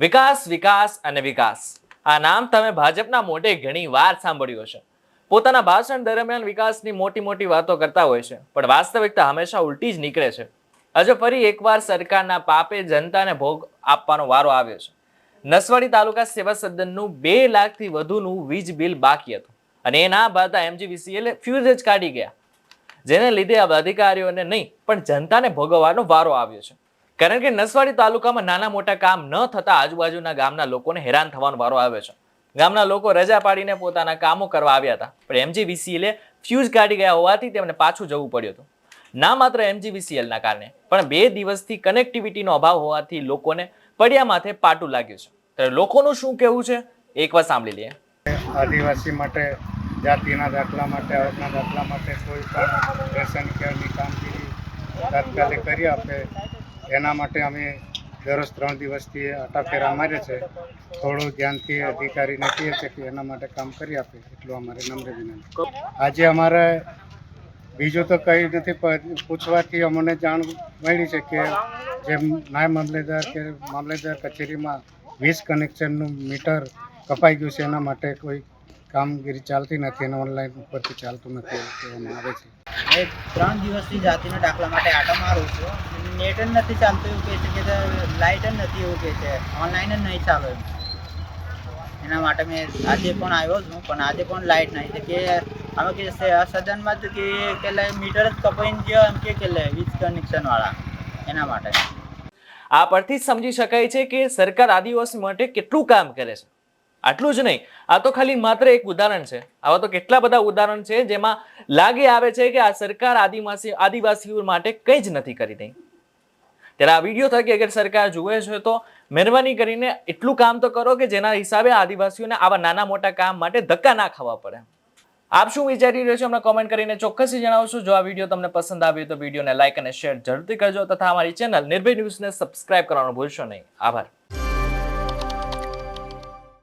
વિકાસ વિકાસ અને વિકાસ. આ નામ તમે ભાજપના મોઢે ઘણી વાર સાંભળ્યું હશે. પોતાના ભાષણ દરમિયાન વિકાસની મોટી મોટી વાતો કરતા હોય છે, પણ વાસ્તવિકતા હંમેશા ઉલટી જ નીકળે છે. આજે ફરી એકવાર સરકારના પાપે જનતાને ભોગ આપવાનો વારો આવ્યો છે. નસવાડી તાલુકા સેવા સદનનું બે લાખથી વધુનું વીજ બિલ બાકી હતું. અને એ ના બાદ એમજીવીસીએલ ફ્યુઝ જ કાઢી ગયા. જેને લીધે આ અધિકારીઓને નહીં, પણ જનતાને ભોગવવાનો વારો આવ્યો છે. કારણ કે નસવાડી તાલુકામાં નાના મોટા કામ ન થતા આજુબાજુના ગામના લોકોને હેરાન થવાનો વારો આવ્યો છે. ગામના લોકો રજા પાડીને પોતાના કામો કરવા આવ્યા હતા. પણ એમજીવીસીએલે ફ્યુઝ કાઢી ગયા હોવાથી તેમને પાછું જવું પડ્યું હતું. ના માત્ર એમજીવીસીએલના કારણે, પણ બે દિવસથી કનેક્ટિવિટીનો અભાવ હોવાથી લોકોને પડ્યા માથે પાટું લાગ્યું છે. ત્યારે લોકોનું શું કહેવું છે? એકવાર સાંભળી લઈએ. આદિવાસી માટે જાતિના દાખલા માટે આવકના દાખલા માટે કોઈ પણ રેશન કેરની કામગીરી તાત્કાલિક કરી આપે. એના માટે અમે દરરોજ ત્રણ દિવસથી આટાફેરા મારે છે. થોડું ધ્યાનથી અધિકારીને કહીએ છીએ કે એના માટે કામ કરી આપે, એટલું અમારે નમ્ર વિનંતી. આજે અમારે બીજું તો કંઈ નથી પૂછવાથી અમને જાણ મળી છે કે જે નાય મામલેદાર કે મામલેદાર કચેરીમાં વીજ કનેક્શનનું મીટર કપાઈ ગયું છે, એના માટે કોઈ કામગીરી ચાલતી નથી અને ઓનલાઈન ઉપરથી ચાલતું નથી એવું કહેવામાં આવે છે. એ ત્રણ દિવસથી જાતિના દાખલા માટે આટો મારું છું. નેટ જ નથી ચાલતું એવું કહે છે કે લાઇટ જ નથી એવું કહે છે. ઓનલાઈન જ નહીં ચાલે એના માટે મેં આજે પણ આવ્યો છું પણ આજે પણ લાઇટ નહીં. કે અમે કે સદનમાં તો કે કે મીટર જ કપાઈને ગયો એમ કે કે વીજ કનેક્શનવાળા એના માટે. આ પરથી જ સમજી શકાય છે કે સરકાર આદિવાસી માટે કેટલું કામ કરે છે. આટલું જ નહીં. આ તો ખાલી માત્ર એક ઉદાહરણ છે. આવા તો કેટલા બધા ઉદાહરણ છે જેમાં લાગે આવે છે કે આ સરકાર આદિવાસી, આદિવાસીઓ માટે કંઈ જ નથી કરી રહી. ત્યારે આ વીડિયો થકી અગર સરકાર જુએ છે તો મહેરબાની કરીને એટલું કામ તો કરો કે જેના હિસાબે આદિવાસીઓને આવા નાના મોટા કામ માટે ધક્કા ના ખાવા પડે. આપ શું વિચારી રહ્યો છો? અમને કોમેન્ટ કરીને ચોક્કસથી જણાવશો. જો આ વીડિયો તમને પસંદ આવ્યો તો વિડીયોને લાઇક અને શેર જરૂરથી કરજો તથા અમારી ચેનલ નિર્ભય ન્યૂઝને સબસ્ક્રાઇબ કરવાનું ભૂલશો નહીં. આભાર.